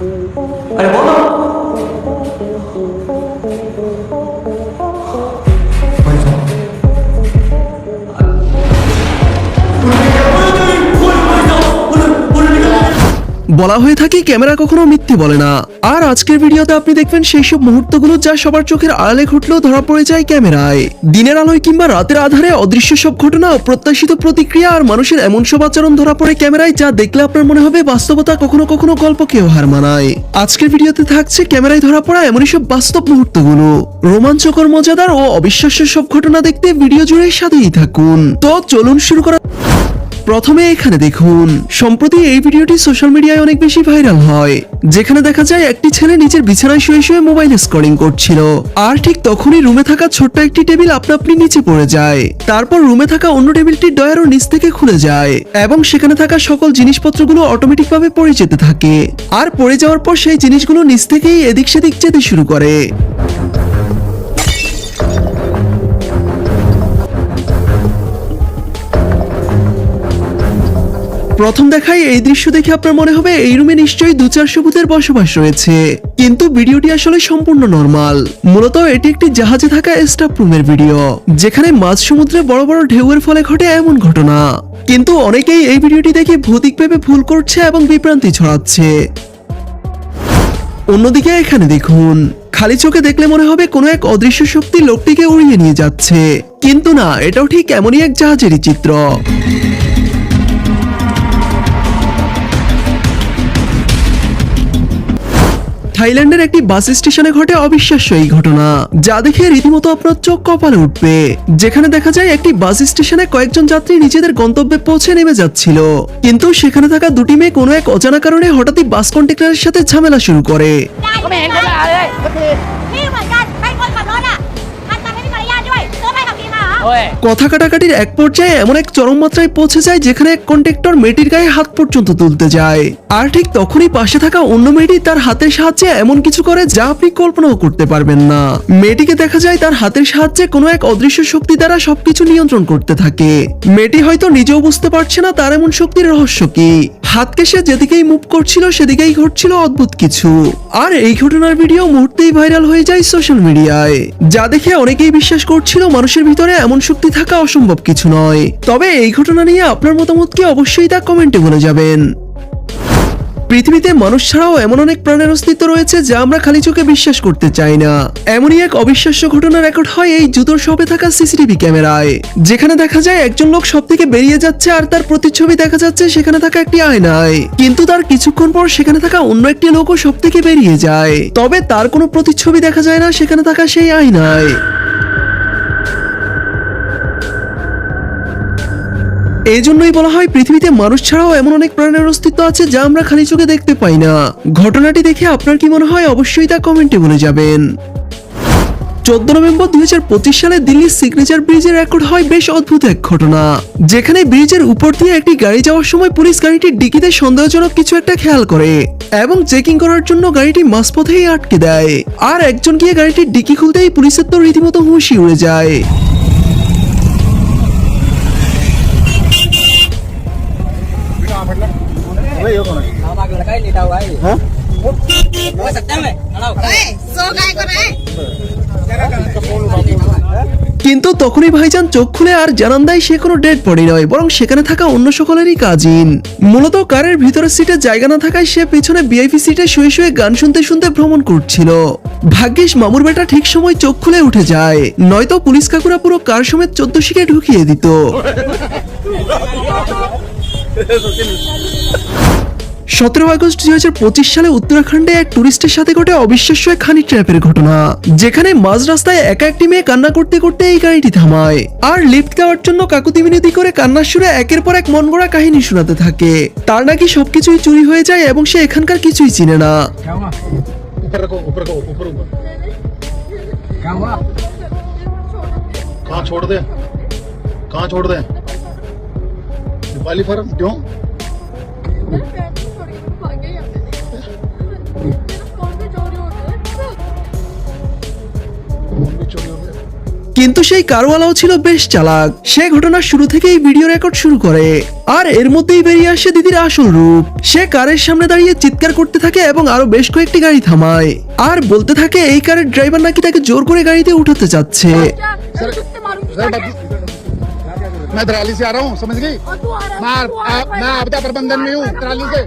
আরে বলো বলা হয়ে থাকে ক্যামেরা কখনো মিথ্যে বলে না। আর আজকের ভিডিওতে আপনি দেখবেন সেই সব মুহূর্তগুলো যা সবার চোখের আড়ালে ঘটলেও ধরা পড়ে যায় ক্যামেরায়। দিনের আলোয় কিংবা রাতের আধারে অদৃশ্য সব ঘটনা, অপ্রত্যাশিত প্রতিক্রিয়া আর মানুষের এমন সব আচরণ ধরা পড়ে ক্যামেরায় যা দেখলে আপনার মনে হবে বাস্তবতা কখনো কখনো গল্পকেও হার মানায়। আজকের ভিডিওতে থাকছে ক্যামেরায় ধরা পড়া এমনই সব বাস্তব মুহূর্তগুলো। রোমাঞ্চকর, মজাদার ও অবিশ্বাস্য সব ঘটনা দেখতে ভিডিও জুড়ে সাথেই থাকুন। তো চলুন শুরু করা প্রথমে এখানে দেখুন, সম্প্রতি এই ভিডিওটি সোশ্যাল মিডিয়ায় অনেক বেশি ভাইরাল হয়, যেখানে দেখা যায় একটি ছেলে নিজের বিছানায় শুয়ে শুয়ে মোবাইল স্ক্রলিং করছিল, আর ঠিক তখনই রুমে থাকা ছোট্ট একটি টেবিল আপনা আপনি নিচে পড়ে যায়, তারপর রুমে থাকা অন্য টেবিলটির ডয়ারও নিচ থেকে খুলে যায়, এবং সেখানে থাকা সকল জিনিসপত্রগুলো অটোমেটিকভাবে পড়ে যেতে থাকে, আর পড়ে যাওয়ার পর সেই জিনিসগুলো নিচ থেকেই এদিক সেদিক যেতে শুরু করে। প্রথম দেখায় এই দৃশ্য দেখে আপনার মনে হবে এই রুমে নিশ্চয়ই দু চারশো ভূতের বসবাস রয়েছে। কিন্তু ভিডিওটি আসলে সম্পূর্ণ নর্মাল। মূলত এটি একটি জাহাজে থাকা স্টাফ রুমের ভিডিও যেখানে মাঝ সমুদ্রে বড় বড় ঢেউয়ের ফলে ঘটে এমন ঘটনা। কিন্তু অনেকেই এই ভিডিওটি দেখে ভৌতিক ভেবে ভুল করছে এবং বিভ্রান্তি ছড়াচ্ছে। অন্যদিকে এখানে দেখুন, খালি চোখে দেখলে মনে হবে কোনো এক অদৃশ্য শক্তি লোকটিকে উড়িয়ে নিয়ে যাচ্ছে। কিন্তু না, এটাও ঠিক এমনই এক জাহাজেরই চিত্র। থাইল্যান্ডের একটি বাস স্টেশনে ঘটে অবিশ্বাস্য এই ঘটনা, যা দেখে রীতিমতো আপনার চোখ কপালে উঠবে। যেখানে দেখা যায় একটি বাস স্টেশনে কয়েকজন যাত্রী নিজেদের গন্তব্যে পৌঁছে নেমে যাচ্ছিল। কিন্তু সেখানে থাকা দুটি মেয়ে কোনো এক অজানা কারণে হঠাৎই বাস কন্ট্রাক্টরের সাথে ঝামেলা শুরু করে। কথা কাটাকাটির এক পর্যায়ে এমন এক চরম মাত্রায় পৌঁছে যায় যেখানে এক মেয়েটির গায়ে হাত পর্যন্ত তুলতে যায়। আর ঠিক তখনই পাশে থাকা অন্য মেয়েটি তার হাতের সাহায্যে এমন কিছু করে যা আপনি কল্পনাও করতে পারবেন না। মেয়েটিকে দেখা যায় তার হাতের সাহায্যে কোনো এক অদৃশ্য শক্তি দ্বারা সবকিছু নিয়ন্ত্রণ করতে থাকে। মেয়েটি হয়তো নিজেও বুঝতে পারছে না তার এমন শক্তির রহস্য কি। হাতকে সে যেদিকেই মুভ করছিল, সেদিকেই ঘটছিল অদ্ভুত কিছু। আর এই ঘটনার ভিডিও মুহূর্তেই ভাইরাল হয়ে যায় সোশ্যাল মিডিয়ায় যা দেখে অনেকেই বিশ্বাস করছিল মানুষের ভিতরে এমন শক্তি থাকা অসম্ভব কিছু নয়। তবে এই ঘটনা নিয়ে আপনার মতামত কি অবশ্যই তা কমেন্টে বলে যাবেন। পৃথিবীতে মানুষ ছাড়াও এমন অনেক প্রাণের অস্তিত্ব রয়েছে যা আমরা খালি চোখে বিশ্বাস করতে চাই না। এমনই এক অবিশ্বাস্য ঘটনা রেকর্ড হয় এই জুতোর শপে থাকা সিসিটিভি ক্যামেরায়। যেখানে দেখা যায় একজন লোক সব থেকে বেরিয়ে যাচ্ছে আর তার প্রতিচ্ছবি দেখা যাচ্ছে সেখানে থাকা একটি আয়নায়। কিন্তু তার কিছুক্ষণ পর সেখানে থাকা অন্য একটি লোকও সব থেকে বেরিয়ে যায়। তবে তার কোনো প্রতিচ্ছবি দেখা যায় না সেখানে থাকা সেই আয়নায়। এই জন্যই বলা হয় পৃথিবীতে মানুষ ছাড়াও এমন অনেক প্রাণের অস্তিত্ব আছে যা আমরা খালি চোখে দেখতে পাই না। ঘটনাটি দেখে আপনার কি মনে হয় অবশ্যই তা কমেন্টে বলে যাবেন। চোদ্দ নভেম্বর দুই হাজার পঁচিশ সালে দিল্লির সিগনেচার ব্রিজে রেকর্ড হয় বেশ অদ্ভুত এক ঘটনা। যেখানে ব্রিজের উপর দিয়ে একটি গাড়ি যাওয়ার সময় পুলিশ গাড়িটির ডিকিতে সন্দেহজনক কিছু একটা খেয়াল করে এবং চেকিং করার জন্য গাড়িটি মাঝপথেই আটকে দেয়। আর একজন গিয়ে গাড়িটির ডিকি খুলতেই পুলিশের তো রীতিমতো হুঁশি উড়ে যায়। তখনই ভাইজান চোখ খুলে আর জানান দেয় সে কোনো ডেড বডি নয় বরং সেখানে থাকা অন্য সকলেরই কাজিন মূলত কারের ভিতরের সিটে জায়গা না থাকায় সে পেছনে বিআইপি সিটে শুয়ে শুয়ে গান শুনতে শুনতে ভ্রমণ করছিল ভাগ্যিস মামুর বেটা ঠিক সময় চোখ খুলে উঠে যায় নয়তো পুলিশ কাকুরা পুরো কার সমেত চোদ্দ শিকে ঢুকিয়ে দিত সতেরো আগস্ট দুই হাজার পঁচিশ সালে উত্তরাখণ্ডে এক টুরিস্টের সাথে ঘটে অবিশ্বাস্য এক খানি ট্র্যাপের ঘটনা যেখানে মাঝ রাস্তায় একা একটি মেয়ে কান্না করতে করতে এই গাড়িটি থামায় আর লিফট দেওয়ার জন্য কাকুতি মিনতি করে কান্নার সুরে একের পর এক মন গড়া কাহিনী শোনাতে থাকে তার নাকি সবকিছুই চুরি হয়ে যায় এবং সে এখানকার কিছুই চিনে না ऊपर रखो ऊपर रखो ऊपर ऊपर क्या हुआ कहाँ छोड़ दे कहाँ छोड़ दे नेपाली फर्म क्यों কিন্তু সেই কারওয়ালাও ছিল বেশ চালাক সে ঘটনার শুরু থেকেই ভিডিও রেকর্ড শুরু করে আর এর মধ্যেই বেরিয়ে আসে দিদির আসল রূপ সে কারের সামনে দাঁড়িয়ে চিৎকার করতে থাকে এবং আরো বেশ কয়েকটি গাড়ি থামায় আর বলতে থাকে এই কারের ড্রাইভার নাকি তাকে জোর করে গাড়িতে উঠাতে চাচ্ছে सर बात मैं दराली से आ रहा हूँ समझ गई मैं आप- मैं आपदा प्रबंधन में हूँ दराली से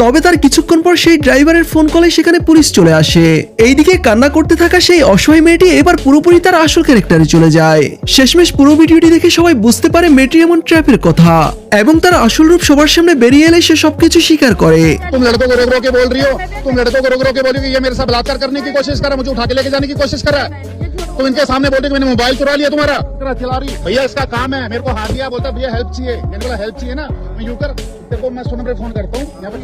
তবে তার কিছুক্ষণ পর সেই ড্রাইভারের ফোন কলে সেখানে পুলিশ চলে আসে এইদিকে কান্না করতে থাকা সেই অসহায় মেয়েটি এবার পুরোপুরি তার আসল ক্যারেক্টারে চলে যায় শেষমেশ পুরো ভিডিওটি দেখে সবাই বুঝতে পারে মেয়েটি এমন ট্র্যাপের কথা এবং তার আসল রূপ সবার সামনে বেরিয়ে এলে সে সবকিছু স্বীকার করে तुम लड़कों को रोक रोक के बोल रही हो तुम लड़कों को रोक रोक के बोली कि ये मेरे साथ बलात्कार करने की कोशिश कर रहा है मुझे उठा के लेके जाने की कोशिश कर रहा है तुम इनके सामने बोलते कि मैंने मोबाइल चुरा लिया तुम्हारा तेरा चला रही भैया इसका काम है मेरे को हाथ दिया बोलता भैया हेल्प चाहिए मैंने बोला हेल्प चाहिए ना मैं यूं कर तेरे को मैं सौ नंबर फोन करता हूँ यहाँ पर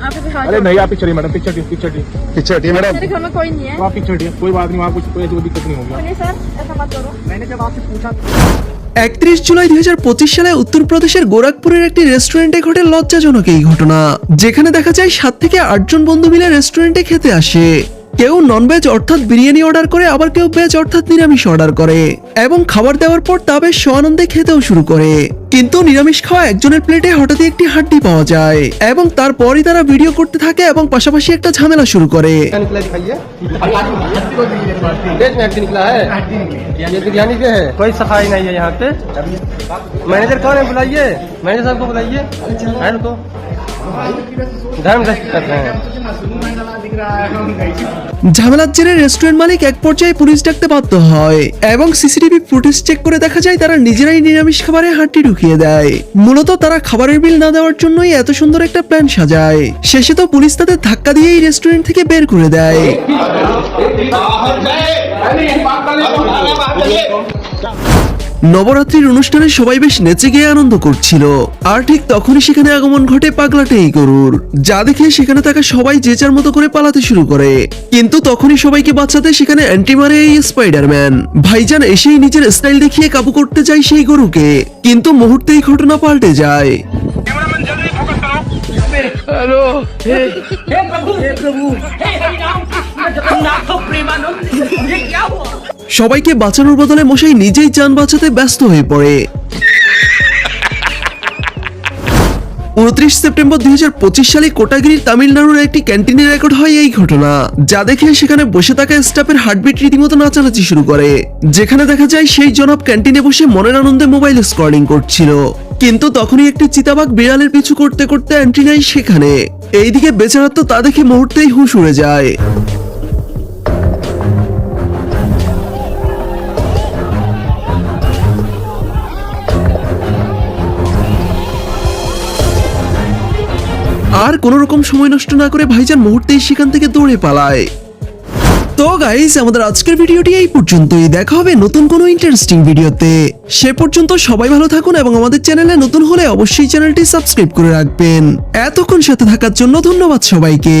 अरे नहीं आप पिक्चर मैडम पिक्चर पिक्चर दी पिक्चर हटिए मैडम मेरे घर में कोई नहीं है आप पिक्चर दी कोई बात नहीं वहाँ कुछ कोई ऐसी कोई दिक्कत नहीं होगी नहीं सर ऐसा मत करो मैंने जब आपसे पूछा একত্রিশ জুলাই দুই সালে উত্তরপ্রদেশের গোরখপুরের একটি রেস্টুরেন্টে ঘটে লজ্জাজনক এই ঘটনা যেখানে দেখা যায় সাত থেকে আটজন বন্ধু মিলে রেস্টুরেন্টে খেতে আসে কেউ ননভেজ অর্থাৎ বিরিয়ানি অর্ডার করে, আবার কেউ ভেজ অর্থাৎ নিরামিষ অর্ডার করে এবং খাবার দেওয়ার পর তা বেশ স্বানন্দে খেতেও শুরু করে। কিন্তু নিরামিষ খাওয়া একজনের প্লেটে হঠাৎই একটি হাড্ডি পাওয়া যায় এবং তারপরই তারা ভিডিও করতে থাকে এবং পাশাপাশি একটা ঝামেলা শুরু করে। ম্যানেজার ঝামেলার জেরে রেস্টুরেন্ট মালিক এক পর্যায়ে পুলিশ ডাকতে বাধ্য হয় এবং সিসিটিভি ফুটেজ চেক করে দেখা যায় তারা নিজেরাই নিরামিষ খাবারে হাঁটি ঢুকিয়ে দেয় মূলত তারা খাবারের বিল না দেওয়ার জন্যই এত সুন্দর একটা প্ল্যান সাজায় শেষে তো পুলিশ তাদের ধাক্কা দিয়েই রেস্টুরেন্ট থেকে বের করে দেয় নবরাত্রির অনুষ্ঠানে সবাই বেশ নেচে গিয়ে আনন্দ করছিল। আর ঠিক তখনই সেখানে আগমন ঘটে পাগলাটে এই গরুর। যা দেখে সেখানে থাকা সবাই যে যার মতো করে পালাতে শুরু করে। কিন্তু তখনই সবাইকে বাঁচাতে সেখানে অ্যান্টি মারে এই স্পাইডারম্যান। ভাইজান এসেই নিজের স্টাইল দেখিয়ে কাবু করতে যায় সেই গরুকে। কিন্তু মুহূর্তেই ঘটনা পাল্টে যায়। সবাইকে বাঁচানোর বদলে মশাই নিজেই যান বাঁচাতে ব্যস্ত হয়ে পড়ে। উনত্রিশ সেপ্টেম্বর দুই হাজার পঁচিশ সালে কোটাগিরির তামিলনাড়ুর একটি ক্যান্টিনে রেকর্ড হয় এই ঘটনা, যা দেখে সেখানে বসে থাকা স্টাফের হার্টবিট রীতিমতো নাচানাচি শুরু করে। যেখানে দেখা যায় সেই জনাব ক্যান্টিনে বসে মনের আনন্দে মোবাইল স্ক্রলিং করছিল। কিন্তু তখনই একটি চিতাবাঘ বিড়ালের পিছু করতে করতে নেয় সেখানে। এইদিকে বেচারা তো তা দেখে মুহূর্তেই হুঁশ উড়ে যায়। আর কোনো রকম সময় নষ্ট না করে ভাইজান মুহূর্তেই সেখান থেকে দৌড়ে পালায়। তো গাইস আমাদের আজকের ভিডিওটি এই পর্যন্তই। দেখা হবে নতুন কোনো ইন্টারেস্টিং ভিডিওতে। সে পর্যন্ত সবাই ভালো থাকুন এবং আমাদের চ্যানেলে নতুন হলে অবশ্যই চ্যানেলটি সাবস্ক্রাইব করে রাখবেন। এতক্ষণ সাথে থাকার জন্য ধন্যবাদ সবাইকে।